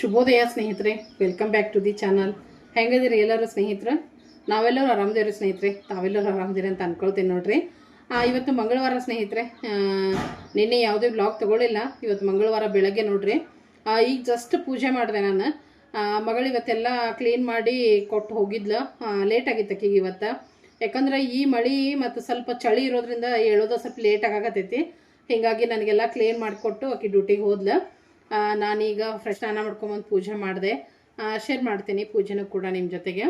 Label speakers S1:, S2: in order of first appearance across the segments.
S1: ಶುಭೋದಯ ಸ್ನೇಹಿತರೆ welcome back to the channel ಹೆಂಗದಿರಿ ಎಲ್ಲರೂ ಸ್ನೇಹಿತರೆ? ನಾವೆಲ್ಲರೂ ಆರಾಮದೇವ್ರಿ ಸ್ನೇಹಿತರೆ? ತಾವೆಲ್ಲರೂ ಆರಾಮದಿರಿ ಅಂತ ಅಂದ್ಕೊಳ್ತೀನಿ ನೋಡ್ರಿ. ಇವತ್ತು ಮಂಗಳವಾರ ಸ್ನೇಹಿತರೆ ನಿನ್ನೆ ಯಾವುದೇ ಬ್ಲಾಗ್ ತಗೊಳ್ಳಿಲ್ಲ ಇವತ್ತು ಮಂಗಳವಾರ ಬೆಳಗ್ಗೆ ನೋಡ್ರಿ. ಈಗ ಜಸ್ಟ್ ಪೂಜೆ ಮಾಡಿದೆ ನಾನು. ಮಗಳು ಇವತ್ತೆಲ್ಲ ಕ್ಲೀನ್ ಮಾಡಿ ಕೊಟ್ಟು ಹೋಗಿದ್ಲು. ಲೇಟ್ ಆಗಿತ್ತು ಆಕಿಗೆ ಇವತ್ತು. ಯಾಕಂದ್ರೆ ಈ ಮಳೆ ಮತ್ತು ಸ್ವಲ್ಪ ಚಳಿ ಇರೋದ್ರಿಂದ ಹೇಳೋದು ಸ್ವಲ್ಪ ಲೇಟ್ ಆಗಾಕತ್ತೈತಿ. ಹೀಗಾಗಿ ನನಗೆಲ್ಲ ಕ್ಲೀನ್ ಮಾಡಿಕೊಟ್ಟು ಆಕೆ ಡ್ಯೂಟಿಗೆ ಹೋದ್ಲು. ನಾನೀಗ ಫ್ರೆಶ್ ಸ್ನಾನ ಮಾಡ್ಕೊಂಬಂದು ಪೂಜೆ ಮಾಡಿದೆ. ಶೇರ್ ಮಾಡ್ತೀನಿ ಪೂಜೆನೂ ಕೂಡ ನಿಮ್ಮ ಜೊತೆಗೆ.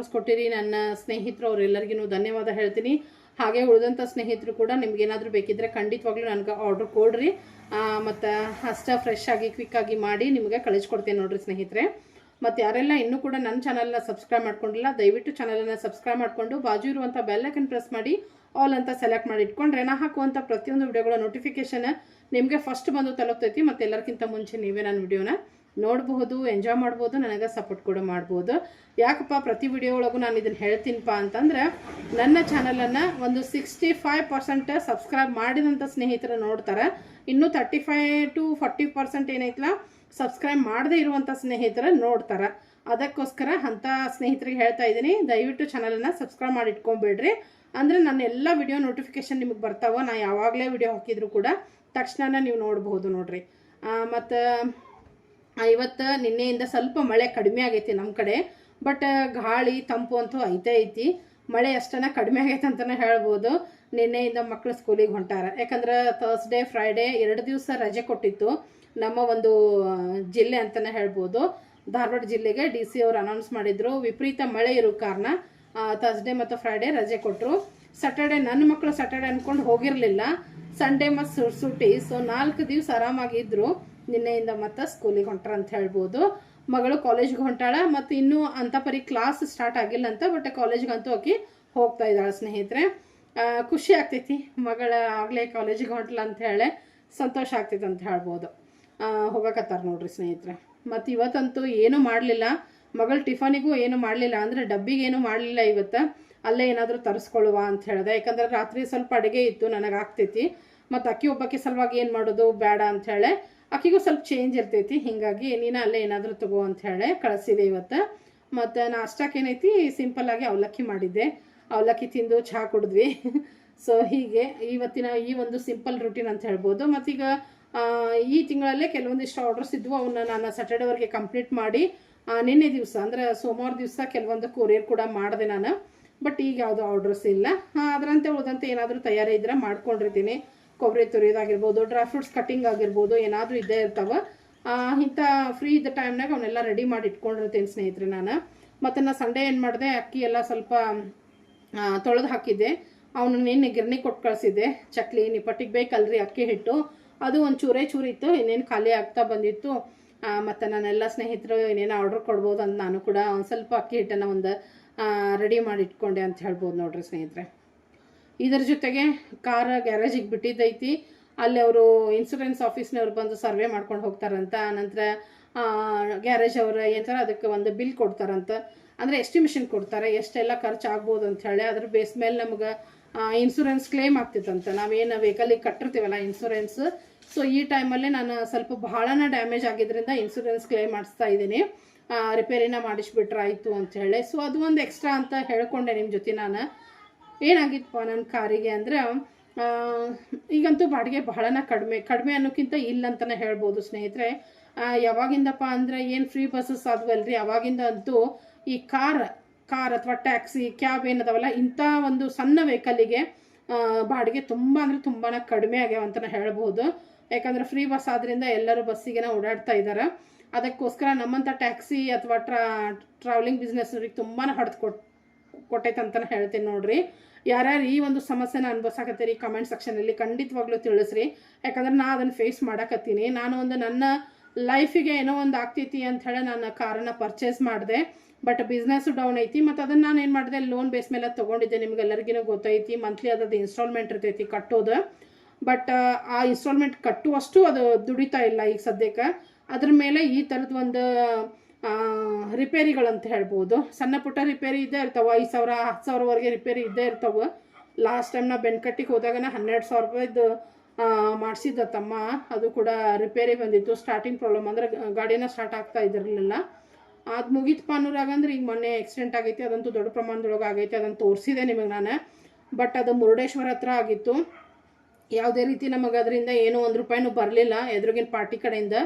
S1: ಯಾರೆಲ್ಲ ಕೊಟ್ಟಿರಿ. ನನ್ನ ಸ್ನೇಹಿತರು ಅವರೆಲ್ಲರಿಗೂ ಧನ್ಯವಾದ ಹೇಳ್ತೀನಿ. ಹಾಗೆ ಉಳಿದಂಥ ಸ್ನೇಹಿತರು ಕೂಡ ನಿಮಗೇನಾದರೂ ಬೇಕಿದ್ದರೆ ಖಂಡಿತವಾಗ್ಲೂ ನನಗೆ ಆರ್ಡ್ರ್ ಕೊಡ್ರಿ. ಮತ್ತು ಅಷ್ಟ ಫ್ರೆಶ್ ಆಗಿ ಕ್ವಿಕ್ ಆಗಿ ಮಾಡಿ ನಿಮಗೆ ಕಳಿಸ್ಕೊಡ್ತೀನಿ ನೋಡಿರಿ ಸ್ನೇಹಿತರೆ. ಮತ್ತು ಯಾರೆಲ್ಲ ಇನ್ನೂ ಕೂಡ ನನ್ನ ಚಾನಲ್ನ ಸಬ್ಸ್ಕ್ರೈಬ್ ಮಾಡ್ಕೊಂಡಿಲ್ಲ, ದಯವಿಟ್ಟು ಚಾನಲನ್ನು ಸಬ್ಸ್ಕ್ರೈಬ್ ಮಾಡಿಕೊಂಡು ಬಾಜು ಇರುವಂಥ ಬೆಲ್ಲೈಕನ್ ಪ್ರೆಸ್ ಮಾಡಿ ಆಲ್ ಅಂತ ಸೆಲೆಕ್ಟ್ ಮಾಡಿ ಇಟ್ಕೊಂಡ್ರೆ ನಾ ಹಾಕುವಂಥ ಪ್ರತಿಯೊಂದು ವಿಡಿಯೋಗಳ ನೋಟಿಫಿಕೇಷನ್ ನಿಮಗೆ ಫಸ್ಟ್ ಬಂದು ತಲುಪ್ತೈತಿ. ಮತ್ತು ಎಲ್ಲರಿಗಿಂತ ಮುಂಚೆ ನೀವೇ ನನ್ನ ವಿಡಿಯೋನ ನೋಡಬಹುದು ಎಂಜಾಯ್ ಮಾಡ್ಬೋದು, ನನಗೆ ಸಪೋರ್ಟ್ ಕೂಡ ಮಾಡ್ಬೋದು. ಯಾಕಪ್ಪ, ಪ್ರತಿ ವಿಡಿಯೋ ಒಳಗೂ ನಾನು ಇದನ್ನು ಹೇಳ್ತೀನಿಪ್ಪ ಅಂತಂದ್ರೆ, ನನ್ನ ಚಾನಲನ್ನು ಒಂದು ಸಿಕ್ಸ್ಟಿ ಫೈವ್ ಪರ್ಸೆಂಟ್ ಸಬ್ಸ್ಕ್ರೈಬ್ ಮಾಡಿದಂಥ ಸ್ನೇಹಿತರು ನೋಡ್ತಾರೆ. ಇನ್ನೂ thirty five to forty percent ಏನೈತಲ್ಲ ಸಬ್ಸ್ಕ್ರೈಬ್ ಮಾಡದೇ ಇರುವಂಥ ಸ್ನೇಹಿತರು ನೋಡ್ತಾರೆ. ಅದಕ್ಕೋಸ್ಕರ ಅಂಥ ಸ್ನೇಹಿತರಿಗೆ ಹೇಳ್ತಾ ಇದ್ದೀನಿ, ದಯವಿಟ್ಟು ಚಾನಲನ್ನು ಸಬ್ಸ್ಕ್ರೈಬ್ ಮಾಡಿ ಇಟ್ಕೊಂಬೇಡ್ರಿ ಅಂದರೆ ನನ್ನ ಎಲ್ಲ ವಿಡಿಯೋ ನೋಟಿಫಿಕೇಶನ್ ನಿಮಗೆ ಬರ್ತಾವ, ನಾ ಯಾವಾಗಲೇ ವಿಡಿಯೋ ಹಾಕಿದ್ರು ಕೂಡ ತಕ್ಷಣ ನೀವು ನೋಡಬಹುದು ನೋಡ್ರಿ. ಮತ್ತು ಇವತ್ತು ನಿನ್ನೆಯಿಂದ ಸ್ವಲ್ಪ ಮಳೆ ಕಡಿಮೆ ಆಗೈತಿ ನಮ್ಮ ಕಡೆ ಬಟ್ ಗಾಳಿ, ತಂಪು ಅಂತೂ ಐತೆ ಐತಿ. ಮಳೆ ಅಷ್ಟನ ಕಡಿಮೆ ಆಗೈತೆ ಅಂತಲೇ ಹೇಳ್ಬೋದು. ನಿನ್ನೆಯಿಂದ ಮಕ್ಕಳು ಸ್ಕೂಲಿಗೆ ಹೊಂಟಾರ. ಯಾಕಂದ್ರೆ ಥರ್ಸ್ಡೇ ಫ್ರೈಡೇ ಎರಡು ದಿವಸ ರಜೆ ಕೊಟ್ಟಿತ್ತು. ನಮ್ಮ ಒಂದು ಜಿಲ್ಲೆ ಅಂತಲೇ ಹೇಳ್ಬೋದು. ಧಾರವಾಡ ಜಿಲ್ಲೆಗೆ ಡಿ ಸಿ ಅವರು ಅನೌನ್ಸ್ ಮಾಡಿದ್ರು. ವಿಪರೀತ ಮಳೆ ಇರೋ ಕಾರಣ ಥರ್ಸ್ಡೇ ಮತ್ತು ಫ್ರೈಡೇ ರಜೆ ಕೊಟ್ಟರು ಸ್ಯಾಟರ್ಡೆ ನನ್ನ ಮಕ್ಕಳು ಸ್ಯಾಟರ್ಡೆ ಅಂದ್ಕೊಂಡು ಹೋಗಿರಲಿಲ್ಲ. ಸಂಡೇ ಮತ್ತು ಸುಟಿ ಸೊ ನಾಲ್ಕು ದಿವಸ ಆರಾಮಾಗಿದ್ರು. ನಿನ್ನೆಯಿಂದ ಮತ್ತೆ ಸ್ಕೂಲಿಗೆ ಹೊಂಟ್ರ ಅಂತ ಹೇಳ್ಬೋದು. ಮಗಳು ಕಾಲೇಜ್ಗೆ ಹೊಂಟಾಳ ಮತ್ತು ಇನ್ನೂ ಅಂಥ ಪರಿ ಕ್ಲಾಸ್ ಸ್ಟಾರ್ಟ್ ಆಗಿಲ್ಲ ಅಂತ ಬಟ್ ಕಾಲೇಜ್ಗಂತೂ ಆಕಿ ಹೋಗ್ತಾ ಇದ್ದಾಳೆ ಸ್ನೇಹಿತರೆ. ಖುಷಿ ಆಗ್ತೈತಿ. ಮಗಳ ಆಗಲೇ ಕಾಲೇಜಿಗೆ ಹೊಂಟ್ಲ ಅಂತ ಹೇಳಿ ಸಂತೋಷ ಆಗ್ತೈತೆ ಅಂತ ಹೇಳ್ಬೋದು. ಹೋಗಕತ್ತಾರ ನೋಡ್ರಿ ಸ್ನೇಹಿತರೆ. ಮತ್ತು ಇವತ್ತಂತೂ ಏನೂ ಮಾಡಲಿಲ್ಲ. ಮಗಳು ಟಿಫನಿಗೂ ಏನು ಮಾಡಲಿಲ್ಲ. ಅಂದರೆ ಡಬ್ಬಿಗೆ ಏನು ಮಾಡಲಿಲ್ಲ ಇವತ್ತು. ಅಲ್ಲೇ ಏನಾದರೂ ತರಿಸ್ಕೊಳ್ಳುವ ಅಂತ ಹೇಳಿದೆ. ಯಾಕಂದ್ರೆ ರಾತ್ರಿ ಸ್ವಲ್ಪ ಅಡುಗೆ ಇತ್ತು, ನನಗೆ ಆಗ್ತೈತಿ. ಮತ್ತು ಅಕ್ಕಿ ಒಬ್ಬಕ್ಕೆ ಸಲುವಾಗಿ ಏನು ಮಾಡೋದು? ಬೇಡ ಅಂತ ಅಕ್ಕಿಗೂ ಸ್ವಲ್ಪ ಚೇಂಜ್ ಇರ್ತೈತಿ. ಹೀಗಾಗಿ ನೀನು ಅಲ್ಲೇ ಏನಾದರೂ ತಗೋ ಅಂತ ಹೇಳಿ ಕಳಿಸಿದೆ ಇವತ್ತು. ಮತ್ತು ನಾಷ್ಟಕ್ಕೆ ಏನೈತಿ? ಸಿಂಪಲ್ಲಾಗಿ ಅವಲಕ್ಕಿ ಮಾಡಿದ್ದೆ. ಅವಲಕ್ಕಿ ತಿಂದು ಚಹಾ ಕುಡಿದ್ವಿ. ಸೊ ಹೀಗೆ ಇವತ್ತಿನ ಈ ಒಂದು ಸಿಂಪಲ್ ರೂಟೀನ್ ಅಂತ ಹೇಳ್ಬೋದು. ಮತ್ತೀಗ ಈ ತಿಂಗಳಲ್ಲೇ ಕೆಲವೊಂದಿಷ್ಟು ಆರ್ಡರ್ಸ್ ಇದ್ವು. ಅವನ್ನ ನಾನು ಸ್ಯಾಟರ್ಡೇವರೆಗೆ ಕಂಪ್ಲೀಟ್ ಮಾಡಿ ನಿನ್ನೆ ದಿವಸ, ಅಂದರೆ ಸೋಮವಾರ ದಿವಸ ಕೆಲವೊಂದು ಕೊರಿಯರ್ ಕೂಡ ಮಾಡಿದೆ ನಾನು. ಬಟ್ ಈಗ ಯಾವುದು ಆರ್ಡರ್ಸ್ ಇಲ್ಲ. ಅದರಂತೆ ಉಳಿದಂತೆ ಏನಾದರೂ ತಯಾರಿ ಇದ್ರೆ ಮಾಡ್ಕೊಂಡಿರ್ತೀನಿ. ಕೊಬ್ಬರಿ ತುರಿಯೋದಾಗಿರ್ಬೋದು ಡ್ರೈ ಫ್ರೂಟ್ಸ್ ಕಟ್ಟಿಂಗ್ ಆಗಿರ್ಬೋದು, ಏನಾದರೂ ಇದ್ದೇ ಇರ್ತಾವೆ. ಇಂಥ ಫ್ರೀ ಇದ್ದ ಟೈಮ್ನಾಗ ಅವನ್ನೆಲ್ಲ ರೆಡಿ ಮಾಡಿ ಇಟ್ಕೊಂಡಿರ್ತೀನಿ ಸ್ನೇಹಿತರೆ ನಾನು. ಮತ್ತು ನಾ ಸಂಡೇ ಏನು ಮಾಡಿದೆ, ಅಕ್ಕಿ ಎಲ್ಲ ಸ್ವಲ್ಪ ತೊಳೆದು ಹಾಕಿದ್ದೆ. ಅವನು ನಿನ್ನೆ ಗಿರಣಿ ಕೊಟ್ಟು ಕಳಿಸಿದ್ದೆ. ಚಕ್ಲಿ, ನಿಪ್ಪಟ್ಟಿಗೆ ಬೇಕಲ್ರಿ ಅಕ್ಕಿ ಹಿಟ್ಟು. ಅದು ಒಂದು ಚೂರೇ ಚೂರು ಇತ್ತು, ಇನ್ನೇನು ಖಾಲಿ ಆಗ್ತಾ ಬಂದಿತ್ತು. ಮತ್ತು ನಾನೆಲ್ಲ ಸ್ನೇಹಿತರು ಇನ್ನೇನು ಆರ್ಡ್ರ್ ಕೊಡ್ಬೋದು ಅಂತ ನಾನು ಕೂಡ ಒಂದು ಸ್ವಲ್ಪ ಅಕ್ಕಿ ಹಿಟ್ಟನ್ನು ಒಂದು ರೆಡಿ ಮಾಡಿ ಇಟ್ಕೊಂಡೆ ಅಂತ ಹೇಳ್ಬೋದು ನೋಡ್ರಿ ಸ್ನೇಹಿತರೆ. ಇದರ ಜೊತೆಗೆ ಕಾರ್ ಗ್ಯಾರೇಜಿಗೆ ಬಿಟ್ಟಿದ್ದೈತಿ. ಅಲ್ಲಿ ಅವರು ಇನ್ಸೂರೆನ್ಸ್ ಆಫೀಸ್ನವ್ರು ಬಂದು ಸರ್ವೆ ಮಾಡ್ಕೊಂಡು ಹೋಗ್ತಾರಂತ. ಆನಂತರ ಗ್ಯಾರೇಜ್ ಅವರು ಏನಂತಾರೆ ಅದಕ್ಕೆ ಒಂದು ಬಿಲ್ ಕೊಡ್ತಾರಂತ. ಅಂದರೆ ಎಸ್ಟಿಮೇಷನ್ ಕೊಡ್ತಾರೆ. ಎಷ್ಟೆಲ್ಲ ಖರ್ಚು ಆಗ್ಬೋದು ಅಂತ ಹೇಳಿ ಅದ್ರ ಬೇಸ್ ಮೇಲೆ ನಮ್ಗೆ ಇನ್ಸೂರೆನ್ಸ್ ಕ್ಲೇಮ್ ಆಗ್ತಿತ್ತಂತ. ನಾವೇನು ವೆಹಿಕಲಿಗೆ ಕಟ್ಟಿರ್ತೀವಲ್ಲ ಇನ್ಸೂರೆನ್ಸ್ ಸೊ ಈ ಟೈಮಲ್ಲಿ ನಾನು ಸ್ವಲ್ಪ ಬಹಳನ ಡ್ಯಾಮೇಜ್ ಆಗಿದ್ದರಿಂದ ಇನ್ಸೂರೆನ್ಸ್ ಕ್ಲೇಮ್ ಮಾಡಿಸ್ತಾ ಇದ್ದೀನಿ. ರಿಪೇರಿನ ಮಾಡಿಸ್ಬಿಟ್ರಾಯಿತು ಅಂತ ಹೇಳಿ. ಸೊ ಅದು ಒಂದು ಎಕ್ಸ್ಟ್ರಾ ಅಂತ ಹೇಳ್ಕೊಂಡೆ ನಿಮ್ಮ ಜೊತೆ ನಾನು. ಏನಾಗಿತ್ತಪ್ಪ ನನ್ನ ಕಾರಿಗೆ ಅಂದರೆ ಈಗಂತೂ ಬಾಡಿಗೆ ಬಹಳನ ಕಡಿಮೆ ಕಡಿಮೆ ಅನ್ನೋಕ್ಕಿಂತ ಇಲ್ಲ ಅಂತಲೇ ಹೇಳ್ಬೋದು ಸ್ನೇಹಿತರೆ. ಯಾವಾಗಿಂದಪ್ಪ ಅಂದರೆ ಏನು ಫ್ರೀ ಬಸ್ಸಸ್ ಆದ್ವಲ್ರಿ? ಅವಾಗಿಂದ ಅಂತೂ ಈ ಕಾರ್ ಕಾರ್ ಅಥವಾ ಟ್ಯಾಕ್ಸಿ ಕ್ಯಾಬ್ ಏನದಾವಲ್ಲ, ಇಂಥ ಒಂದು ಸಣ್ಣ ವೆಹಿಕಲ್ಲಿಗೆ ಬಾಡಿಗೆ ತುಂಬ ಅಂದರೆ ತುಂಬಾ ಕಡಿಮೆ ಆಗ್ಯಾವ ಅಂತಲೇ ಹೇಳ್ಬೋದು. ಯಾಕಂದರೆ ಫ್ರೀ ಬಸ್ ಆದ್ದರಿಂದ ಎಲ್ಲರೂ ಬಸ್ಸಿಗೆನ ಓಡಾಡ್ತಾ ಇದ್ದಾರೆ ಅದಕ್ಕೋಸ್ಕರ ನಮ್ಮಂಥ ಟ್ಯಾಕ್ಸಿ ಅಥವಾ ಟ್ರಾ ಟ್ರಾವೆಲಿಂಗ್ ಬಿಸ್ನೆಸ್ನವ್ರಿಗೆ ತುಂಬಾ ಹೊಡೆದು ಕೊಟ್ಟು ಕೊಟ್ಟೈತೆ ಅಂತಲೇ ಹೇಳ್ತೀನಿ ನೋಡ್ರಿ. ಯಾರ್ಯಾರು ಈ ಒಂದು ಸಮಸ್ಯೆನ ಅನುಭವಿಸಾಕತ್ತೀರಿ ಕಮೆಂಟ್ ಸೆಕ್ಷನಲ್ಲಿ ಖಂಡಿತವಾಗ್ಲೂ ತಿಳಿಸ್ರಿ. ಯಾಕಂದ್ರೆ ನಾ ಅದನ್ನು ಫೇಸ್ ಮಾಡಕತ್ತೀನಿ. ನಾನು ಒಂದು ನನ್ನ ಲೈಫಿಗೆ ಏನೋ ಒಂದು ಆಗ್ತೈತಿ ಅಂತ ಹೇಳಿ ನಾನು ಕಾರನ್ನ ಪರ್ಚೇಸ್ ಮಾಡಿದೆ. ಬಟ್ ಬಿಸ್ನೆಸ್ ಡೌನ್ ಐತಿ. ಮತ್ತು ಅದನ್ನು ನಾನು ಏನು ಮಾಡಿದೆ? ಲೋನ್ ಬೇಸ್ ಮೇಲೆ ತೊಗೊಂಡಿದ್ದೆ. ನಿಮ್ಗೆಲ್ಲರಿಗಿನೂ ಗೊತ್ತೈತಿ. ಮಂತ್ಲಿ ಅದ್ರದ್ದು ಇನ್ಸ್ಟಾಲ್ಮೆಂಟ್ ಇರ್ತೈತಿ ಕಟ್ಟೋದು. ಬಟ್ ಆ ಇನ್ಸ್ಟಾಲ್ಮೆಂಟ್ ಕಟ್ಟುವಷ್ಟು ಅದು ದುಡಿತಾ ಇಲ್ಲ ಈಗ ಸದ್ಯಕ್ಕೆ. ಅದ್ರ ಮೇಲೆ ಈ ಥರದ್ದು ಒಂದು ರಿಪೇರಿಗಳಂತ ಹೇಳ್ಬೋದು. ಸಣ್ಣ ಪುಟ್ಟ ರಿಪೇರಿ ಇದ್ದೇ ಇರ್ತಾವೆ, ಐದು ಸಾವಿರ, ಹತ್ತು ಸಾವಿರವರೆಗೆ ರಿಪೇರಿ ಇದ್ದೇ ಇರ್ತಾವೆ. ಲಾಸ್ಟ್ ಟೈಮ್ ನಾ ಬೆನ್ಕಟ್ಟಿಗೆ ಹೋದಾಗನ ಹನ್ನೆರಡು ಸಾವಿರ ರೂಪಾಯಿದು ಮಾಡಿಸಿದ್ದ ತಮ್ಮ. ಅದು ಕೂಡ ರಿಪೇರಿ ಬಂದಿತ್ತು. ಸ್ಟಾರ್ಟಿಂಗ್ ಪ್ರಾಬ್ಲಮ್ ಅಂದ್ರೆ ಗಾಡಿನ ಸ್ಟಾರ್ಟ್ ಆಗ್ತಾ ಇದ್ದಿರಲಿಲ್ಲ. ಅದು ಮುಗೀತಪ್ಪ ಅನ್ನೋರಾಗ ಈಗ ಮೊನ್ನೆ ಆಕ್ಸಿಡೆಂಟ್ ಆಗೈತಿ, ಅದಂತೂ ದೊಡ್ಡ ಪ್ರಮಾಣದೊಳಗೆ ಆಗೈತಿ ಅದನ್ನು ತೋರಿಸಿದೆ ನಿಮಗೆ ನಾನು. ಬಟ್ ಅದು ಮುರುಡೇಶ್ವರ ಹತ್ರ ಆಗಿತ್ತು. ಯಾವುದೇ ರೀತಿ ನಮಗೆ ಅದರಿಂದ ಏನೂ ಒಂದು ರೂಪಾಯಿನೂ ಬರಲಿಲ್ಲ. ಎದುರಿಗಿನ ಪಾರ್ಟಿ ಕಡೆಯಿಂದ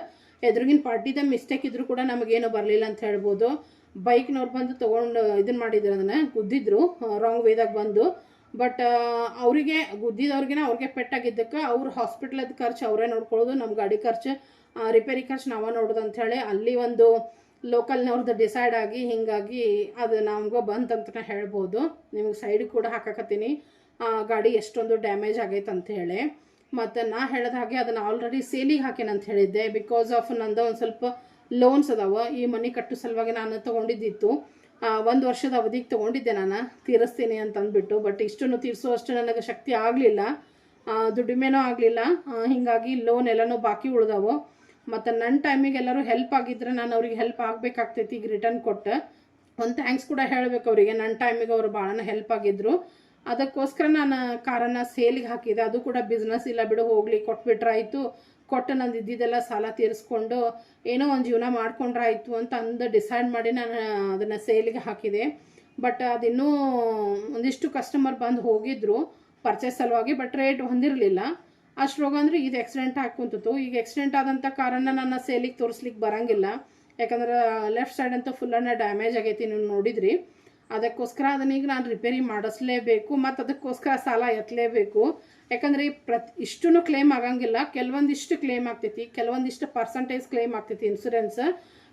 S1: ಎದುರಿಗಿನ ಪಾರ್ಟಿದ ಮಿಸ್ಟೇಕ್ ಇದ್ರೂ ಕೂಡ ನಮಗೇನು ಬರಲಿಲ್ಲ ಅಂತ ಹೇಳ್ಬೋದು. ಬೈಕ್ನವ್ರು ಬಂದು ತೊಗೊಂಡು ಇದನ್ನ ಮಾಡಿದ್ರು ಅದನ್ನು, ಗುದ್ದಿದ್ರು ರಾಂಗ್ ವೇದಾಗ ಬಂದು. ಬಟ್ ಅವರಿಗೆ ಗುದ್ದಿದವ್ರಿಗೆ ಅವ್ರಿಗೆ ಪೆಟ್ಟಾಗಿದ್ದಕ್ಕೆ ಅವ್ರು ಹಾಸ್ಪಿಟ್ಲದ ಖರ್ಚು ಅವರೇ ನೋಡ್ಕೊಳ್ಳೋದು ನಮ್ಮ ಗಾಡಿ ಖರ್ಚು ರಿಪೇರಿ ಖರ್ಚು ನಾವೇ ನೋಡೋದು ಅಂಥೇಳಿ ಅಲ್ಲಿ ಒಂದು ಲೋಕಲ್ನವ್ರದ್ದು ಡಿಸೈಡ್ ಆಗಿ ಹೀಗಾಗಿ ಅದು ನಮ್ಗೆ ಬಂತಂತ ಹೇಳ್ಬೋದು. ನಿಮಗೆ ಸೈಡ್ ಕೂಡ ಹಾಕಕತ್ತೀನಿ. ಗಾಡಿ ಎಷ್ಟೊಂದು ಡ್ಯಾಮೇಜ್ ಆಗೈತೆ ಹೇಳಿ. ಮತ್ತು ನಾ ಹೇಳಿದ ಹಾಗೆ ಅದನ್ನು ಆಲ್ರೆಡಿ ಸೇಲಿಗೆ ಹಾಕೇನೆ ಅಂತ ಹೇಳಿದ್ದೆ. ಬಿಕಾಸ್ ಆಫ್ ನಂದು ಒಂದು ಸ್ವಲ್ಪ ಲೋನ್ಸ್ ಅದಾವ. ಈ ಮನೆ ಕಟ್ಟು ಸಲುವಾಗಿ ನಾನು ತೊಗೊಂಡಿದ್ದಿತ್ತು. ಒಂದು ವರ್ಷದ ಅವಧಿಗೆ ತೊಗೊಂಡಿದ್ದೆ ನಾನು. ತೀರಿಸ್ತೀನಿ ಅಂತ ಅಂದ್ಬಿಟ್ಟು. ಬಟ್ ಇಷ್ಟನ್ನು ತೀರಿಸುವಷ್ಟು ನನಗೆ ಶಕ್ತಿ ಆಗಲಿಲ್ಲ. ದುಡಿಮೆನೂ ಆಗಲಿಲ್ಲ. ಹೀಗಾಗಿ ಲೋನ್ ಎಲ್ಲನೂ ಬಾಕಿ ಉಳ್ದಾವ. ಮತ್ತು ನನ್ನ ಟೈಮಿಗೆ ಎಲ್ಲರೂ ಹೆಲ್ಪ್ ಆಗಿದ್ರೆ ನಾನು ಅವ್ರಿಗೆ ಹೆಲ್ಪ್ ಆಗಬೇಕಾಗ್ತೈತಿ ಈಗ ರಿಟರ್ನ್ ಕೊಟ್ಟು. ಒಂದು ಥ್ಯಾಂಕ್ಸ್ ಕೂಡ ಹೇಳಬೇಕು ಅವರಿಗೆ. ನನ್ನ ಟೈಮಿಗೆ ಅವರು ಭಾಳನ ಹೆಲ್ಪ್ ಆಗಿದ್ರು. ಅದಕ್ಕೋಸ್ಕರ ನಾನು ಕಾರನ್ನು ಸೇಲಿಗೆ ಹಾಕಿದೆ. ಅದು ಕೂಡ ಬಿಸ್ನೆಸ್ ಇಲ್ಲ ಬಿಡು, ಹೋಗಲಿ, ಕೊಟ್ಬಿಟ್ರಾಯಿತು. ಕೊಟ್ಟು ನಂದು ಇದ್ದಿದ್ದೆಲ್ಲ ಸಾಲ ತೀರಿಸ್ಕೊಂಡು ಏನೋ ಒಂದು ಜೀವನ ಮಾಡ್ಕೊಂಡ್ರಾಯ್ತು ಅಂತ ಅಂದು ಡಿಸೈಡ್ ಮಾಡಿ ನಾನು ಅದನ್ನು ಸೇಲಿಗೆ ಹಾಕಿದೆ. ಬಟ್ ಅದಿನ್ನೂ ಒಂದಿಷ್ಟು ಕಸ್ಟಮರ್ ಬಂದು ಹೋಗಿದ್ರು ಪರ್ಚೇಸ್ ಸಲುವಾಗಿ ಬಟ್ ರೇಟ್ ಹೊಂದಿರಲಿಲ್ಲ. ಅಷ್ಟ್ರೋಗ ಅಂದರೆ ಇದು ಆಕ್ಸಿಡೆಂಟ್ ಹಾಕ್ಕೊಂತಿತ್ತು ಈಗ ಆಕ್ಸಿಡೆಂಟ್ ಆದಂಥ ಕಾರನ್ನ ನನ್ನ ಸೇಲಿಗೆ ತೋರಿಸ್ಲಿಕ್ಕೆ ಬರೋಂಗಿಲ್ಲ. ಯಾಕಂದ್ರೆ ಲೆಫ್ಟ್ ಸೈಡ್ ಅಂತೂ ಫುಲ್ಲನ್ನ ಡ್ಯಾಮೇಜ್ ಆಗೈತಿ, ನೀವು ನೋಡಿದ್ರಿ. ಅದಕ್ಕೋಸ್ಕರ ಅದನ್ನ ಈಗ ನಾನು ರಿಪೇರಿ ಮಾಡಿಸ್ಲೇಬೇಕು, ಮತ್ತು ಅದಕ್ಕೋಸ್ಕರ ಸಾಲ ಎತ್ತಲೇಬೇಕು. ಯಾಕಂದರೆ ಪ್ರತಿ ಇಷ್ಟೂ ಕ್ಲೇಮ್ ಆಗಂಗಿಲ್ಲ. ಕೆಲವೊಂದಿಷ್ಟು ಕ್ಲೇಮ್ ಆಗ್ತೈತಿ, ಕೆಲವೊಂದಿಷ್ಟು ಪರ್ಸಂಟೇಜ್ ಕ್ಲೇಮ್ ಆಗ್ತೈತಿ ಇನ್ಸೂರೆನ್ಸ್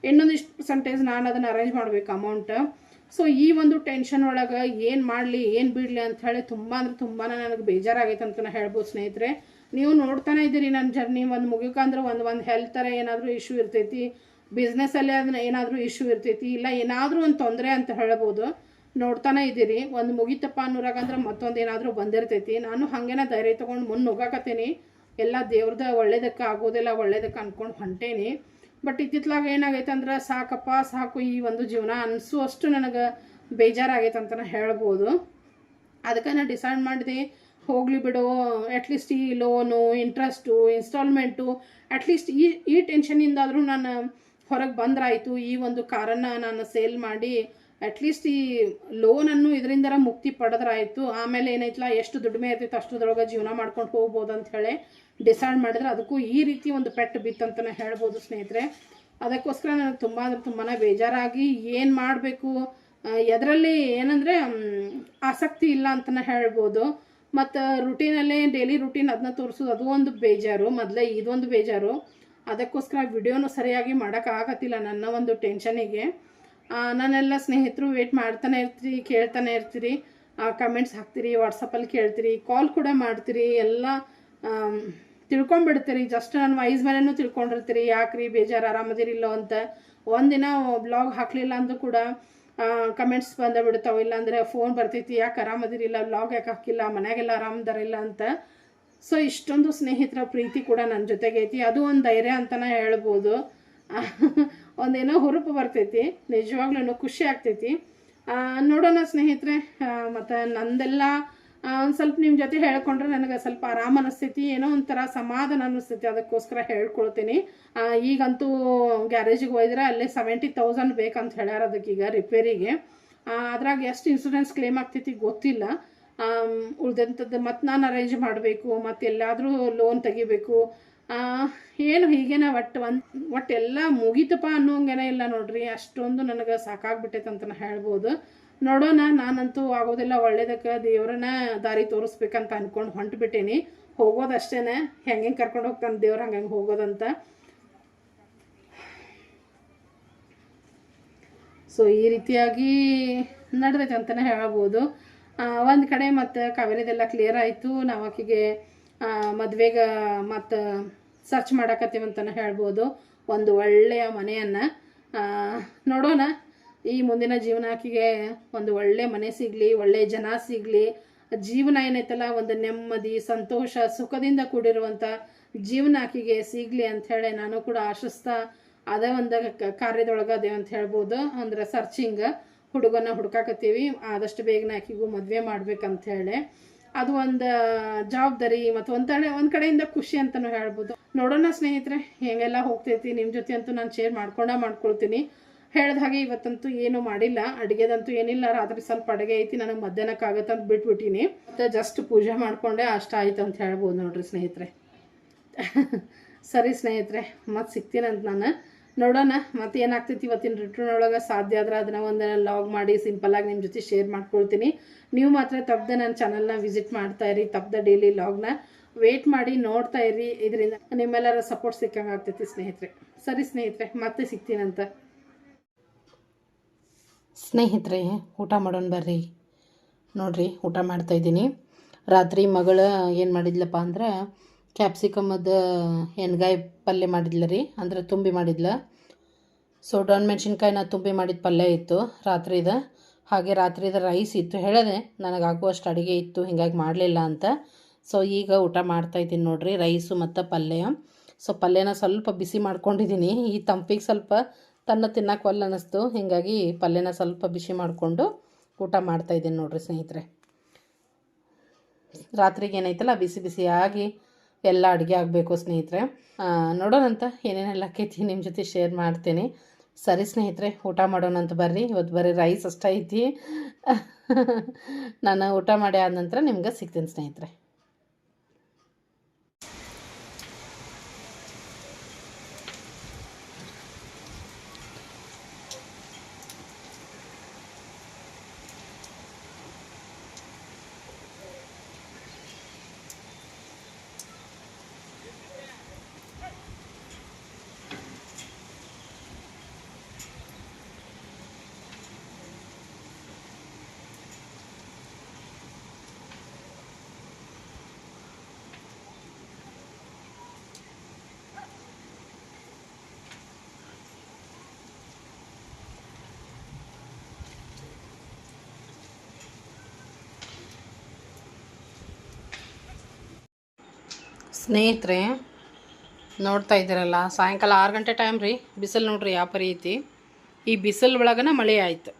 S1: ಇನ್ನೊಂದಿಷ್ಟು ಪರ್ಸಂಟೇಜ್ ನಾನು ಅದನ್ನು ಅರೇಂಜ್ ಮಾಡಬೇಕು ಅಮೌಂಟ್ ಸೊ ಈ ಒಂದು ಟೆನ್ಷನ್ ಒಳಗೆ ಏನು ಮಾಡಲಿ, ಏನು ಬಿಡಲಿ ಅಂತ ಹೇಳಿ ತುಂಬ ಅಂದ್ರೆ ತುಂಬಾ ನನಗೆ ಬೇಜಾರಾಗೈತೆ ಅಂತ ಹೇಳ್ಬೋದು ಸ್ನೇಹಿತರೆ. ನೀವು ನೋಡ್ತಾನೆ ಇದ್ದೀರಿ ನನ್ನ ಜರ್ನಿ ಒಂದು ಮುಗಿಯೋಕಂದ್ರೆ ಒಂದು ಒಂದು ಹೆಲ್ತ್ ಥರ ಏನಾದರೂ ಇಶ್ಯೂ ಇರ್ತೈತಿ. ಬಿಸ್ನೆಸ್ಸಲ್ಲೇ ಅದನ್ನ ಏನಾದರೂ ಇಶ್ಯೂ ಇರ್ತೈತಿ, ಇಲ್ಲ ಏನಾದರೂ ಒಂದು ತೊಂದರೆ ಅಂತ ಹೇಳ್ಬೋದು ನೋಡ್ತಾನೆ ಇದ್ದೀರಿ. ಒಂದು ಮುಗಿತಪ್ಪ ಅನ್ನೋರಾಗಂದ್ರೆ ಮತ್ತೊಂದು ಏನಾದರೂ ಬಂದಿರ್ತೈತಿ. ನಾನು ಹಾಗೇನ ಧೈರ್ಯ ತೊಗೊಂಡು ಮುನ್ನ ನುಗ್ಗಾಕತ್ತೀನಿ ಎಲ್ಲ ದೇವ್ರದ ಒಳ್ಳೇದಕ್ಕೆ ಆಗೋದಿಲ್ಲ, ಒಳ್ಳೇದಕ್ಕೆ ಅನ್ಕೊಂಡು ಹೊಂಟೇನಿ. ಬಟ್ ಇತ್ತಿತ್ಲಾಗ ಏನಾಗೈತೆ ಅಂದ್ರೆ ಸಾಕಪ್ಪ, ಸಾಕು ಈ ಒಂದು ಜೀವನ ಅನಿಸುವಷ್ಟು ನನಗೆ ಬೇಜಾರಾಗೈತೆ ಅಂತಲೇ ಹೇಳ್ಬೋದು. ಅದಕ್ಕೆ ನಾನು ಡಿಸೈಡ್ ಮಾಡಿದೆ, ಹೋಗ್ಲಿ ಬಿಡು ಅಟ್ಲೀಸ್ಟ್ ಈ ಲೋನು ಇಂಟ್ರೆಸ್ಟು ಇನ್ಸ್ಟಾಲ್ಮೆಂಟು ಅಟ್ಲೀಸ್ಟ್ ಈ ಈ ಟೆನ್ಷನಿಂದಾದರೂ ನಾನು ಹೊರಗೆ ಬಂದ್ರಾಯಿತು, ಈ ಒಂದು ಕಾರನ್ನು ನಾನು ಸೇಲ್ ಮಾಡಿ ಅಟ್ಲೀಸ್ಟ್ ಈ ಲೋನನ್ನು ಇದರಿಂದ ಮುಕ್ತಿ ಪಡೆದ್ರಾಯಿತು. ಆಮೇಲೆ ಏನಾಯ್ತಲ್ಲ ಎಷ್ಟು ದುಡಿಮೆ ಇರ್ತೈತೆ ಅಷ್ಟರೊಳಗೆ ಜೀವನ ಮಾಡ್ಕೊಂಡು ಹೋಗ್ಬೋದು ಅಂತ ಹೇಳಿ ಡಿಸೈಡ್ ಮಾಡಿದ್ರೆ ಅದಕ್ಕೂ ಈ ರೀತಿ ಒಂದು ಪೆಟ್ಟು ಬಿತ್ತಂತಲೇ ಹೇಳ್ಬೋದು ಸ್ನೇಹಿತರೆ. ಅದಕ್ಕೋಸ್ಕರ ನನಗೆ ತುಂಬ ಅಂದ್ರೆ ತುಂಬಾ ಬೇಜಾರಾಗಿ ಏನು ಮಾಡಬೇಕು ಎದರಲ್ಲಿ ಏನಂದರೆ ಆಸಕ್ತಿ ಇಲ್ಲ ಅಂತಲೇ ಹೇಳ್ಬೋದು. ಮತ್ತು ರುಟೀನಲ್ಲೇ ಡೈಲಿ ರುಟೀನ್ ಅದನ್ನ ತೋರಿಸೋದು, ಅದು ಒಂದು ಬೇಜಾರು. ಮೊದಲೇ ಇದೊಂದು ಬೇಜಾರು. ಅದಕ್ಕೋಸ್ಕರ ವಿಡಿಯೋನು ಸರಿಯಾಗಿ ಮಾಡೋಕ್ಕಾಗತ್ತಿಲ್ಲ ನನ್ನ ಒಂದು ಟೆನ್ಷನಿಗೆ. ನಾನೆಲ್ಲ ಸ್ನೇಹಿತರು ವೇಟ್ ಮಾಡ್ತಾನೆ ಇರ್ತೀರಿ, ಕೇಳ್ತಾನೆ ಇರ್ತೀರಿ. ಕಮೆಂಟ್ಸ್ ಹಾಕ್ತೀರಿ ವಾಟ್ಸಪ್ಪಲ್ಲಿ ಕೇಳ್ತೀರಿ ಕಾಲ್ ಕೂಡ ಮಾಡ್ತೀರಿ, ಎಲ್ಲ ತಿಳ್ಕೊಂಡ್ಬಿಡ್ತೀರಿ. ಜಸ್ಟ್ ನನ್ನ ವೈಸ್ ಮನೇನೂ ತಿಳ್ಕೊಂಡಿರ್ತೀರಿ, ಯಾಕ್ರಿ ಬೇಜಾರು ಆರಾಮದಿರಿಲ್ಲೋ ಅಂತ. ಒಂದಿನ ಬ್ಲಾಗ್ ಹಾಕಲಿಲ್ಲ ಅಂದರೂ ಕೂಡ ಕಮೆಂಟ್ಸ್ ಬಂದ ಬಿಡ್ತಾವೆ ಇಲ್ಲಾಂದರೆ ಫೋನ್ ಬರ್ತೈತಿ ಯಾಕೆ ಆರಾಮದಿರಿಲ್ಲ ಬ್ಲಾಗ್ ಯಾಕೆ ಹಾಕಿಲ್ಲ, ಮನ್ಯಾಗೆಲ್ಲ ಆರಾಮದಾರಿಲ್ಲ ಅಂತ. ಸೊ ಇಷ್ಟೊಂದು ಸ್ನೇಹಿತರ ಪ್ರೀತಿ ಕೂಡ ನನ್ನ ಜೊತೆಗೆ ಐತಿ. ಅದು ಒಂದು ಧೈರ್ಯ ಅಂತಲೇ ಹೇಳ್ಬೋದು. ಒಂದೇನೋ ಹುರುಪು ಬರ್ತೈತಿ. ನಿಜವಾಗ್ಲೂ ಖುಷಿ ಆಗ್ತೈತಿ. ನೋಡೋಣ ಸ್ನೇಹಿತರೆ ಮತ್ತು ನಂದೆಲ್ಲ ಒಂದು ಸ್ವಲ್ಪ ನಿಮ್ಮ ಜೊತೆ ಹೇಳ್ಕೊಂಡ್ರೆ ನನಗೆ ಸ್ವಲ್ಪ ಆರಾಮ ಅನ್ನಿಸ್ತೈತಿ ಏನೋ ಒಂಥರ ಸಮಾಧಾನ ಅನ್ನಿಸ್ತೈತಿ ಅದಕ್ಕೋಸ್ಕರ ಹೇಳ್ಕೊಳ್ತೀನಿ. ಈಗಂತೂ ಗ್ಯಾರೇಜಿಗೆ ಹೋಯ್ದ್ರೆ ಅಲ್ಲಿ ಸೆವೆಂಟಿ ತೌಸಂಡ್ ಬೇಕಂತ ಹೇಳ್ಯಾರ ಅದಕ್ಕೀಗ ರಿಪೇರಿಗೆ ಅದ್ರಾಗ ಎಷ್ಟು ಇನ್ಸೂರೆನ್ಸ್ ಕ್ಲೇಮ್ ಆಗ್ತೈತಿ ಗೊತ್ತಿಲ್ಲ. ಉಳ್ದಂಥದ್ದು ಮತ್ತು ನಾನು ಅರೇಂಜ್ ಮಾಡಬೇಕು ಮತ್ತು ಎಲ್ಲಾದರೂ ಲೋನ್ ತೆಗಿಬೇಕು. ಏನು ಹೀಗೇನ ಒಟ್ಟು ಒಂದು ಒಟ್ಟು ಎಲ್ಲ ಮುಗೀತಪ್ಪ ಅನ್ನೋಂಗೇನೆ ಇಲ್ಲ ನೋಡ್ರಿ. ಅಷ್ಟೊಂದು ನನಗೆ ಸಾಕಾಗ್ಬಿಟ್ಟೈತೆ ಅಂತ ಹೇಳ್ಬೋದು. ನೋಡೋಣ, ನಾನಂತೂ ಆಗೋದಿಲ್ಲ, ಒಳ್ಳೇದಕ್ಕೆ ದೇವ್ರನ್ನ ದಾರಿ ತೋರಿಸ್ಬೇಕಂತ ಅನ್ಕೊಂಡು ಹೊಂಟ್ಬಿಟ್ಟೇನಿ. ಹೋಗೋದಷ್ಟೇ ಹೆಂಗೆ ಹೆಂಗೆ ಕರ್ಕೊಂಡು ಹೋಗ್ತಾನೆ ದೇವ್ರು ಹಂಗೆ ಹಂಗೆ ಹೋಗೋದಂತ. ಸೊ ಈ ರೀತಿಯಾಗಿ ನಡೆದೈತೆ ಅಂತಲೇ ಹೇಳ್ಬೋದು. ಒಂದು ಕಡೆ ಮತ್ತು ಕಾವೇರಿದೆಲ್ಲ ಕ್ಲಿಯರ್ ಆಯಿತು. ನಾವು ಆಕಿಗೆ ಮದುವೆಗೆ ಮತ್ತು ಸರ್ಚ್ ಮಾಡಕತ್ತೀವಂತಲೇ ಹೇಳ್ಬೋದು. ಒಂದು ಒಳ್ಳೆಯ ಮನೆಯನ್ನು. ನೋಡೋಣ. ಈ ಮುಂದಿನ ಜೀವನ ಆಕೆಗೆ ಒಂದು ಒಳ್ಳೆ ಮನೆ ಸಿಗಲಿ, ಒಳ್ಳೆ ಜನ ಸಿಗಲಿ. ಜೀವನ ಏನೈತಲ್ಲ, ಒಂದು ನೆಮ್ಮದಿ, ಸಂತೋಷ, ಸುಖದಿಂದ ಕೂಡಿರುವಂಥ ಜೀವನ ಆಕಿಗೆ ಸಿಗಲಿ ಅಂಥೇಳಿ ನಾನು ಕೂಡ ಆಶಿಸ್ತಾ ಅದೇ ಒಂದು ಕ- ಕಾರ್ಯದೊಳಗೆ ಅದೇ ಅಂತ ಹೇಳ್ಬೋದು. ಅಂದ್ರೆ ಸರ್ಚಿಂಗ್ ಹುಡುಗನ ಹುಡ್ಕಾಕತ್ತೀವಿ. ಆದಷ್ಟು ಬೇಗನೆ ಆಕಿಗೂ ಮದುವೆ ಮಾಡ್ಬೇಕಂತ ಹೇಳಿ ಅದು ಒಂದು ಜವಾಬ್ದಾರಿ ಮತ್ತು ಒಂದು ಕಡೆ ಒಂದು ಕಡೆಯಿಂದ ಖುಷಿ ಅಂತಲೂ ಹೇಳ್ಬೋದು. ನೋಡೋಣ ಸ್ನೇಹಿತರೆ, ಹೇಗೆಲ್ಲ ಹೋಗ್ತೈತಿ. ನಿಮ್ಮ ಜೊತೆ ಅಂತೂ ನಾನು ಶೇರ್ ಮಾಡ್ಕೊಂಡ ಮಾಡ್ಕೊಳ್ತೀನಿ. ಹೇಳ್ದ ಹಾಗೆ ಇವತ್ತಂತೂ ಏನು ಮಾಡಿಲ್ಲ. ಅಡುಗೆದಂತೂ ಏನಿಲ್ಲ. ರಾತ್ರಿ ಸ್ವಲ್ಪ ಅಡುಗೆ ಐತಿ. ನನಗೆ ಮಧ್ಯಾಹ್ನಕ್ಕಾಗತ್ತೆ ಅಂತ ಬಿಟ್ಬಿಟ್ಟಿನಿ. ಮತ್ತು ಜಸ್ಟ್ ಪೂಜೆ ಮಾಡಿಕೊಂಡೆ. ಅಷ್ಟ ಆಯ್ತು ಅಂತ ಹೇಳ್ಬೋದು ನೋಡ್ರಿ ಸ್ನೇಹಿತರೆ. ಸರಿ ಸ್ನೇಹಿತರೆ ಮತ್ತೆ ಸಿಗ್ತೀನಂತ ನಾನು. ನೋಡೋಣ. ಮತ್ತೆ ಏನಾಗ್ತೈತಿ ಇವತ್ತಿನ ರಿಟರ್ನ್ ಒಳಗೆ ಸಾಧ್ಯ ಆದ್ರೆ ಅದನ್ನ ಒಂದು ಲಾಗ್ ಮಾಡಿ ಸಿಂಪಲ್ಲಾಗಿ ನಿಮ್ಮ ಜೊತೆ ಶೇರ್ ಮಾಡ್ಕೊಳ್ತೀನಿ. ನೀವು ಮಾತ್ರ ತಪ್ಪದೆ ನನ್ನ ಚಾನಲ್ನ ವಿಸಿಟ್ ಮಾಡ್ತಾ ಇರಿ ತಪ್ಪದ ಡೈಲಿ ಲಾಗ್ನ ವೇಟ್ ಮಾಡಿ ನೋಡ್ತಾ ಇರಿ. ಇದರಿಂದ ನಿಮ್ಮೆಲ್ಲರ ಸಪೋರ್ಟ್ ಸಿಕ್ಕಂಗೆ ಆಗ್ತೈತಿ ಸ್ನೇಹಿತರೆ. ಸರಿ ಸ್ನೇಹಿತರೆ, ಮತ್ತೆ ಸಿಗ್ತೀನಂತ ಸ್ನೇಹಿತರೆ, ಊಟ ಮಾಡೋಣ ಬರ್ರಿ. ನೋಡ್ರಿ, ಊಟ ಮಾಡ್ತಾ ಇದ್ದೀನಿ. ರಾತ್ರಿ ಮಗಳ ಏನು ಮಾಡಿದ್ಲಪ್ಪ ಅಂದ್ರೆ ಕ್ಯಾಪ್ಸಿಕಮದ ಎಣ್ಗಾಯಿ ಪಲ್ಯ ಮಾಡಿದ್ಲ ರೀ, ಅಂದ್ರೆ ತುಂಬಿ ಮಾಡಿದ್ಲ. ಸೊ ಡೊಣ್ ಮೆಣಸಿನ್ಕಾಯಿನ ತುಂಬಿ ಮಾಡಿದ ಪಲ್ಯ ಇತ್ತು ರಾತ್ರಿದ ಹಾಗೆ ರಾತ್ರಿದ ರೈಸ್ ಇತ್ತು. ಹೇಳದೆ, ನನಗೆ ಆಗುವಷ್ಟು ಅಡುಗೆ ಇತ್ತು, ಹೀಗಾಗಿ ಮಾಡಲಿಲ್ಲ ಅಂತ. ಸೊ ಈಗ ಊಟ ಮಾಡ್ತಾ ಇದ್ದೀನಿ ನೋಡ್ರಿ ರೈಸು ಮತ್ತು ಪಲ್ಯ. ಸೊ ಪಲ್ಯನ ಸ್ವಲ್ಪ ಬಿಸಿ ಮಾಡ್ಕೊಂಡಿದ್ದೀನಿ. ಈ ತಂಪಿಗೆ ಸ್ವಲ್ಪ ತನ್ನ ತಿನ್ನಕ್ಕೆ ಒಲ್ಲ ಅನ್ನಿಸ್ತು ಹೀಗಾಗಿ ಪಲ್ಯನ ಸ್ವಲ್ಪ ಬಿಸಿ ಮಾಡಿಕೊಂಡು ಊಟ ಮಾಡ್ತಾ ಇದ್ದೀನಿ ನೋಡ್ರಿ ಸ್ನೇಹಿತರೆ. ರಾತ್ರಿಗೆ ಏನೈತಲ್ಲ, ಬಿಸಿ ಬಿಸಿಯಾಗಿ ಎಲ್ಲ ಅಡುಗೆ ಆಗಬೇಕು ಸ್ನೇಹಿತರೆ. ನೋಡೋಣಂತ ಏನೇನೆಲ್ಲ ಆಕೈತಿ ನಿಮ್ಮ ಜೊತೆ ಶೇರ್ ಮಾಡ್ತೀನಿ. ಸರಿ ಸ್ನೇಹಿತರೆ, ಊಟ ಮಾಡೋಣ ಅಂತ ಬರ್ರಿ. ಇವತ್ತು ಬರೀ ರೈಸ್ ಅಷ್ಟೇ ಐತಿ. ನಾನು ಊಟ ಮಾಡಿ ಆದ ನಂತರ ನಿಮ್ಗೆ ಸಿಗ್ತೀನಿ ಸ್ನೇಹಿತರೆ. ಸ್ನೇಹಿತರೆ, ನೋಡ್ತಾ ಇದ್ದೀರಲ್ಲ, ಸಾಯಂಕಾಲ ಆರು ಗಂಟೆ ಟೈಮ್ ರೀ, ಬಿಸಿಲು ನೋಡ್ರಿ ಯಾವ ಪರಿ ಐತಿ ಈ ಬಿಸಿಲು ಒಳಗನ ಮಳೆ ಆಯಿತು.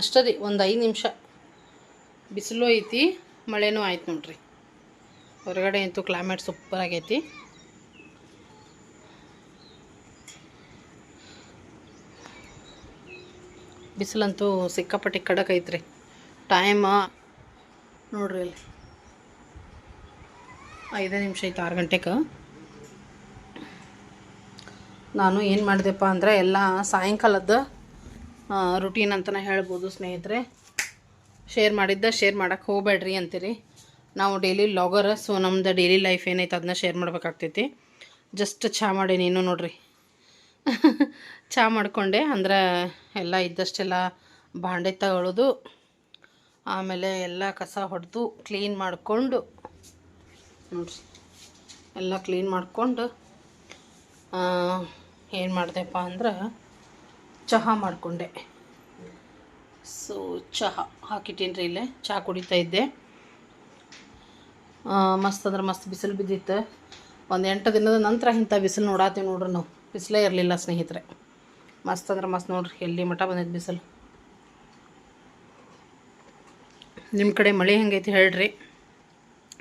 S1: ಅಷ್ಟೇ ರೀ, ಒಂದು ಐದು ನಿಮಿಷ. ಬಿಸಿಲು ಐತಿ, ಮಳೆನೂ ಆಯ್ತು ನೋಡ್ರಿ. ಹೊರಗಡೆ ಅಂತೂ ಕ್ಲೈಮೇಟ್ ಸೂಪರ್ ಆಗೈತಿ. ಬಿಸಿಲಂತೂ ಸಿಕ್ಕಾಪಟ್ಟೆ ಕಡಕ್ ಐತ್ರಿ. ಟೈಮ ನೋಡ್ರಿ ಇಲ್ಲಿ ಐದೇ ನಿಮಿಷ ಆಯ್ತು, ಆರು ಗಂಟೆಗೆ ನಾನು ಏನು ಮಾಡಿದೆಪ್ಪ ಅಂದರೆ ಎಲ್ಲ ಸಾಯಂಕಾಲದ ರುಟೀನ್ ಅಂತಲೇ ಹೇಳ್ಬೋದು ಸ್ನೇಹಿತರೆ. ಶೇರ್ ಮಾಡಿದ್ದ ಶೇರ್ ಮಾಡೋಕ್ಕೆ ಹೋಗಬೇಡ್ರಿ ಅಂತೀರಿ. ನಾವು ಡೈಲಿ ಲಾಗರ್ ಸೊ ನಮ್ದು ಡೈಲಿ ಲೈಫ್ ಏನೈತೆ ಅದನ್ನ ಶೇರ್ ಮಾಡಬೇಕಾಗ್ತೈತಿ. ಜಸ್ಟ್ ಚಹಾ ಮಾಡಿ ನೀನು ನೋಡ್ರಿ. ಚಹಾ ಮಾಡಿಕೊಂಡೆ, ಅಂದ್ರೆ ಎಲ್ಲ ಇದ್ದಷ್ಟೆಲ್ಲ ಬಾಂಡೆ ತಗೊಳ್ಳೋದು ಆಮೇಲೆ ಎಲ್ಲ ಕಸ ಹೊಡೆದು ಕ್ಲೀನ್ ಮಾಡಿಕೊಂಡು ನೋಡಿರಿ ಎಲ್ಲ ಕ್ಲೀನ್ ಮಾಡಿಕೊಂಡು ಏನು ಮಾಡಿದೆಪ್ಪ ಅಂದ್ರೆ ಚಹಾ ಮಾಡಿಕೊಂಡೆ. ಸೊ ಚಹಾ ಹಾಕಿಟ್ಟೀನಿ ರೀ ಇಲ್ಲೇ, ಚಹಾ ಕುಡಿತಾ ಇದ್ದೆ. ಮಸ್ತ್ ಅಂದ್ರೆ ಮಸ್ತ್ ಬಿಸಿಲು ಬಿದ್ದಿತ್ತು. ಒಂದು ಎಂಟು ದಿನದ ನಂತರ ಇಂಥ ಬಿಸಿಲು ನೋಡಾತೀವಿ ನೋಡ್ರಿ ನಾವು. ಬಿಸಿಲೇ ಇರಲಿಲ್ಲ ಸ್ನೇಹಿತರೆ. ಮಸ್ತ್ ಅಂದ್ರೆ ಮಸ್ತ್ ನೋಡ್ರಿ, ಎಲ್ಲಿ ಮಠ ಬಂದೈತೆ ಬಿಸಿಲು. ನಿಮ್ಮ ಕಡೆ ಮಳೆ ಹೆಂಗೈತಿ ಹೇಳ್ರಿ.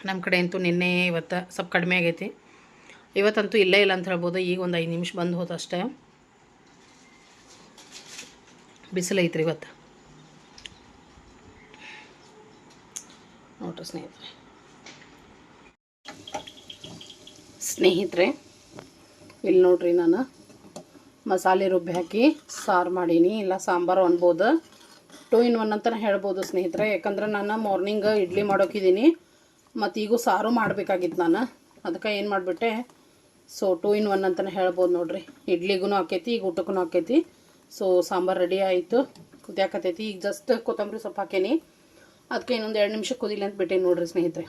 S1: ನಮ್ಮ ಕಡೆ ಅಂತೂ ನಿನ್ನೆ ಇವತ್ತು ಸ್ವಲ್ಪ ಕಡಿಮೆ ಆಗೈತಿ. ಇವತ್ತಂತೂ ಇಲ್ಲೇ ಇಲ್ಲ ಅಂತ ಹೇಳ್ಬೋದು. ಈಗ ಒಂದು ಐದು ನಿಮಿಷ ಬಂದು ಹೋದ ಅಷ್ಟೇ. ಬಿಸಿಲು ಐತ್ರಿ ಇವತ್ತು. ನೋಡ್ರಿ ಸ್ನೇಹಿತರೆ. ಸ್ನೇಹಿತರೆ ಇಲ್ಲಿ ನೋಡ್ರಿ ನಾನು ಮಸಾಲೆ ರುಬ್ಬಿ ಹಾಕಿ ಸಾರು ಮಾಡೀನಿ. ಇಲ್ಲ ಸಾಂಬಾರು ಅನ್ಬೋದು. ಟೂ ಇನ್ ಒನ್ ಅಂತಲೇ ಹೇಳ್ಬೋದು ಸ್ನೇಹಿತರೆ. ಯಾಕಂದ್ರೆ ನಾನು ಮಾರ್ನಿಂಗ್ ಇಡ್ಲಿ ಮಾಡೋಕಿದ್ದೀನಿ ಮತ್ತು ಈಗೂ ಸಾರು ಮಾಡಬೇಕಾಗಿತ್ತು ನಾನು. ಅದಕ್ಕೆ ಏನು ಮಾಡಿಬಿಟ್ಟೆ? ಸೊ ಟೂ ಇನ್ ಒನ್ ಅಂತಲೇ ಹೇಳ್ಬೋದು ನೋಡಿರಿ. ಇಡ್ಲಿಗೂ ಆಕೈತಿ, ಈಗ ಊಟಕ್ಕೂ ಆಕೈತಿ. ಸೊ ಸಾಂಬಾರು ರೆಡಿ ಆಯಿತು. ಕುದಿಯಾಕತೈತಿ ಈಗ ಜಸ್ಟ್ ಕೊತ್ತಂಬರಿ ಸೊಪ್ಪು ಹಾಕೇನಿ. ಅದಕ್ಕೆ ಇನ್ನೊಂದು ಎರಡು ನಿಮಿಷ ಕುದಿಲಿ ಅಂತ ಬಿಟ್ಟೇನಿ ನೋಡಿರಿ ಸ್ನೇಹಿತರೆ.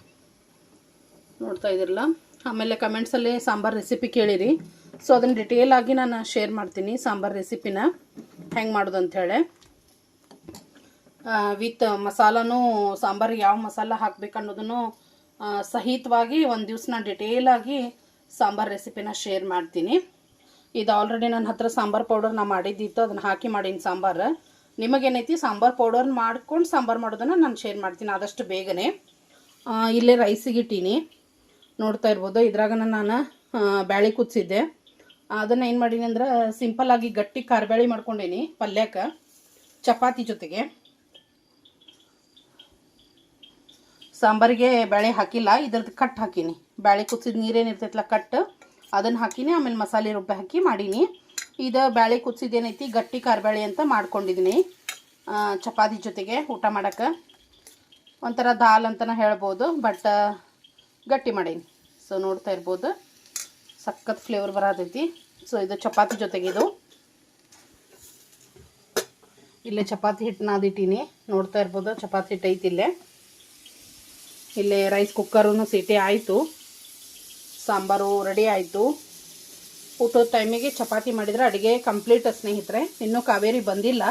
S1: ನೋಡ್ತಾ ಇದ್ದಿರಲ್ಲ? ಆಮೇಲೆ ಕಮೆಂಟ್ಸಲ್ಲಿ ಸಾಂಬಾರು ರೆಸಿಪಿ ಕೇಳಿರಿ. ಸೊ ಅದನ್ನು ಡಿಟೇಲ್ ಆಗಿ ನಾನು ಶೇರ್ ಮಾಡ್ತೀನಿ ಸಾಂಬಾರು ರೆಸಿಪಿನ ಹೆಂಗೆ ಮಾಡೋದು ಅಂಥೇಳಿ ವಿತ್ ಮಸಾಲನೂ ಸಾಂಬಾರಿಗೆ ಯಾವ ಮಸಾಲ ಹಾಕ್ಬೇಕು ಅನ್ನೋದನ್ನು ಸಹಿತವಾಗಿ ಒಂದು ದಿವಸನ ನಾನು ಡಿಟೇಲಾಗಿ ಸಾಂಬಾರು ರೆಸಿಪಿನ ಶೇರ್ ಮಾಡ್ತೀನಿ. ಇದು ಆಲ್ರೆಡಿ ನನ್ನ ಹತ್ರ ಸಾಂಬಾರು ಪೌಡರ್ ನಾ ಮಾಡಿದ್ದಿತ್ತು, ಅದನ್ನು ಹಾಕಿ ಮಾಡೀನಿ ಸಾಂಬಾರು. ನಿಮಗೇನೈತಿ, ಸಾಂಬಾರು ಪೌಡರ್ ಮಾಡ್ಕೊಂಡು ಸಾಂಬಾರು ಮಾಡೋದನ್ನು ನಾನು ಶೇರ್ ಮಾಡ್ತೀನಿ, ಆದಷ್ಟು ಬೇಗನೆ. ಇಲ್ಲೇ ರೈಸಿಗೆ ಇಟ್ಟೀನಿ. ನೋಡ್ತಾ ಇರ್ಬೋದು, ಇದ್ರಾಗನ ನಾನು ಬ್ಯಾಳಿ ಕುದಿಸಿದ್ದೆ. ಅದನ್ನು ಏನು ಮಾಡೀನಿ ಅಂದ್ರೆ ಸಿಂಪಲ್ಲಾಗಿ ಗಟ್ಟಿ ಕಾರ್ಬ್ಯಾಳಿ ಮಾಡ್ಕೊಂಡೀನಿ ಪಲ್ಯಕ್ಕೆ ಚಪಾತಿ ಜೊತೆಗೆ. ಸಾಂಬಾರಿಗೆ ಬ್ಯಾಳೆ ಹಾಕಿಲ್ಲ, ಇದ್ರದ್ದು ಕಟ್ ಹಾಕೀನಿ. ಬೇಳೆ ಕುದಿಸಿದ ನೀರೇನು ಇರ್ತೈತಲ್ಲ ಕಟ್. ಅದನ್ನು ಹಾಕೀನಿ, ಆಮೇಲೆ ಮಸಾಲೆ ರುಬ್ಬಿ ಹಾಕಿ ಮಾಡೀನಿ. ಇದು ಬೇಳೆ ಕುದಿಸಿದೇನೈತಿ, ಗಟ್ಟಿ ಕಾರ್ಬೇಳೆ ಅಂತ ಮಾಡ್ಕೊಂಡಿದ್ದೀನಿ ಚಪಾತಿ ಜೊತೆಗೆ ಊಟ ಮಾಡೋಕ್ಕೆ ಒಂಥರ ದಾಲ್ ಅಂತಲೇ ಹೇಳ್ಬೋದು, ಬಟ್, ಗಟ್ಟಿ ಮಾಡೀನಿ. ಸೊ ನೋಡ್ತಾ ಇರ್ಬೋದು. ಸಖತ್ ಫ್ಲೇವರ್ ಬರತೈತಿ ಸೊ ಇದು ಚಪಾತಿ ಜೊತೆಗೆ ಇದು. ಇಲ್ಲೇ ಚಪಾತಿ ಹಿಟ್ಟು ನಾದಿಟ್ಟೀನಿ ನೋಡ್ತಾ ಇರ್ಬೋದು, ಚಪಾತಿ ಹಿಟ್ಟು ಐತಿ ಇಲ್ಲೇ. ಇಲ್ಲೇ ರೈಸ್ ಕುಕ್ಕರೂ ಸೀಟಿ ಆಯಿತು. ಸಾಂಬಾರು ರೆಡಿ ಆಯಿತು. ಊಟದ ಟೈಮಿಗೆ ಚಪಾತಿ ಮಾಡಿದರೆ ಅಡುಗೆ ಕಂಪ್ಲೀಟ್ ಸ್ನೇಹಿತರೆ. ಇನ್ನೂ ಕಾವೇರಿ ಬಂದಿಲ್ಲ.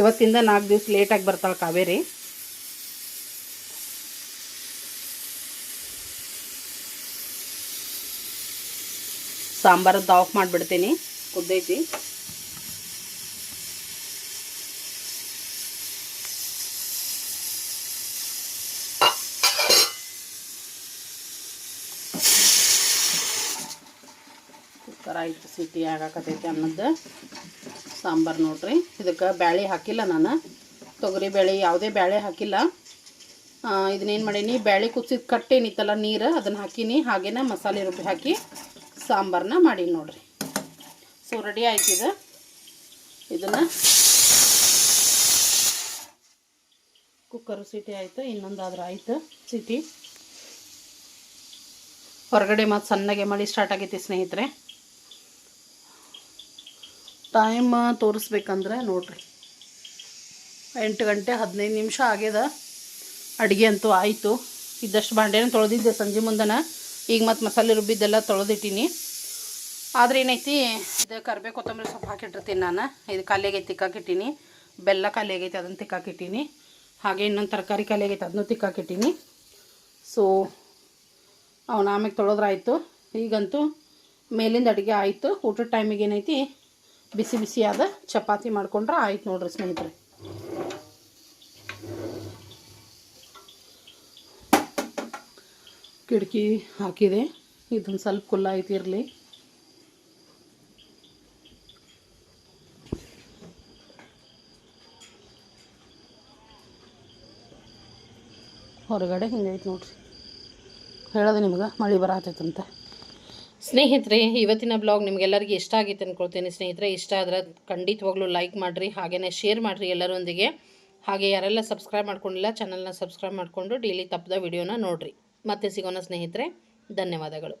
S1: ಇವತ್ತಿಂದ ನಾಲ್ಕು ದಿವಸ ಲೇಟಾಗಿ ಬರ್ತಾಳೆ ಕಾವೇರಿ. ಸಾಂಬಾರದ್ದು ಆಫ್ ಮಾಡಿಬಿಡ್ತೀನಿ. ಕುದ್ದೈತಿ. ಕುಕ್ಕರ್ ಆಯ್ತು ಸಿಟಿ ಆಗಾಕತೈತಿ ಅನ್ನೋದು. ಸಾಂಬಾರು ನೋಡ್ರಿ. ಇದಕ್ಕೆ ಬ್ಯಾಳಿ ಹಾಕಿಲ್ಲ ನಾನು. ತೊಗರಿ ಬೇಳೆ ಯಾವುದೇ ಬ್ಯಾಳೆ ಹಾಕಿಲ್ಲ. ಇದನ್ನೇನು ಮಾಡೀನಿ, ಬ್ಯಾಳೆ ಕುದಿಸಿದ ಕಟ್ಟೇನಿತ್ತಲ್ಲ ನೀರು, ಅದನ್ನು ಹಾಕೀನಿ. ಹಾಗೇನ ಮಸಾಲೆ ರುಬ್ಬಿ ಹಾಕಿ ಸಾಂಬಾರನ್ನ ಮಾಡೀನಿ ನೋಡ್ರಿ. ಸೊ ರೆಡಿ ಇದು. ಇದನ್ನು ಕುಕ್ಕರು ಸಿಟಿ ಆಯಿತು, ಇನ್ನೊಂದಾದ್ರೂ ಆಯಿತು ಸಿಟಿ. ಹೊರಗಡೆ ಮತ್ತು ಸಣ್ಣಗೆ ಮಾಡಿ ಸ್ಟಾರ್ಟ್ ಆಗೈತಿ ಸ್ನೇಹಿತರೆ. ಟೈಮ್ ತೋರಿಸ್ಬೇಕಂದ್ರೆ ನೋಡ್ರಿ. ಎಂಟು ಗಂಟೆ ಹದಿನೈದು ನಿಮಿಷ ಆಗ್ಯದ. ಅಡುಗೆ ಅಂತೂ ಆಯಿತು. ಇದ್ದಷ್ಟು ಬಾಂಡೆನ ತೊಳೆದಿದ್ದೆ ಸಂಜೆ ಮುಂದನ. ಈಗ ಮತ್ತು ಮಸಾಲೆ ರುಬ್ಬಿದ್ದೆಲ್ಲ ತೊಳೆದಿಟ್ಟೀನಿ. ಆದ್ರೆ ಏನೈತಿ, ಇದು ಕರ್ಬೇ ಕೊತ್ತಂಬರಿ ಸೊಪ್ಪು ಹಾಕಿಟ್ಟಿರ್ತೀನಿ ನಾನು. ಇದು ಖಾಲಿ ಆಗೈತೆ, ತಿಕ್ಕಾಕಿಟ್ಟೀನಿ. ಬೆಲ್ಲ ಖಾಲಿ ಆಗೈತೆ, ಅದನ್ನು ತಿಕ್ಕಾಕಿಟ್ಟೀನಿ. ಹಾಗೆ ಇನ್ನೊಂದು ತರಕಾರಿ ಖಾಲಿ ಆಗೈತೆ, ಅದನ್ನು ತಿಕ್ಕಾಕಿಟ್ಟೀನಿ. ಸೊ ಅವನ ಆಮೇಲೆ ತೊಳೆದ್ರಾಯ್ತು. ಈಗಂತೂ ಮೇಲಿಂದ ಅಡುಗೆ ಆಯಿತು. ಊಟದ ಟೈಮಿಗೆ ಏನೈತಿ ಬಿಸಿ ಬಿಸಿಯಾದ ಚಪಾತಿ ಮಾಡ್ಕೊಂಡ್ರೆ ಆಯ್ತು ನೋಡ್ರಿ ಸ್ನೇಹಿತರೆ. ಕಿಟಕಿ ಹಾಕಿದೆ. ಇದೊಂದು ಸ್ವಲ್ಪ ಕುಲ್ಲ ಐತಿ ಇರಲಿ. ಹೊರಗಡೆ ಹಿಂಗೈತೆ ನೋಡ್ರಿ. ಹೇಳೋದು ನಿಮ್ಗೆ, ಮಳೆ ಬರತೈತಂತ. ಸ್ನೇಹಿತರೆ, ಇವತ್ತಿನ ಬ್ಲಾಗ್ ನಿಮಗೆಲ್ಲರಿಗೂ ಇಷ್ಟ ಆಗಿತ್ತು ಅಂದ್ಕೊಳ್ತೀನಿ ಸ್ನೇಹಿತರೆ, ಇಷ್ಟ ಆದರೆ ಖಂಡಿತವಾಗ್ಲೂ ಲೈಕ್ ಮಾಡಿರಿ ಹಾಗೆಯೇ ಶೇರ್ ಮಾಡಿರಿ ಎಲ್ಲರೊಂದಿಗೆ. ಹಾಗೆ ಯಾರೆಲ್ಲ ಸಬ್ಸ್ಕ್ರೈಬ್ ಮಾಡ್ಕೊಂಡಿಲ್ಲ ಚಾನಲ್ನ ಸಬ್ಸ್ಕ್ರೈಬ್ ಮಾಡಿಕೊಂಡು ಡೈಲಿ ತಪ್ಪದ ವಿಡಿಯೋನ ನೋಡಿರಿ. ಮತ್ತೆ ಸಿಗೋಣ ಸ್ನೇಹಿತರೆ, ಧನ್ಯವಾದಗಳು.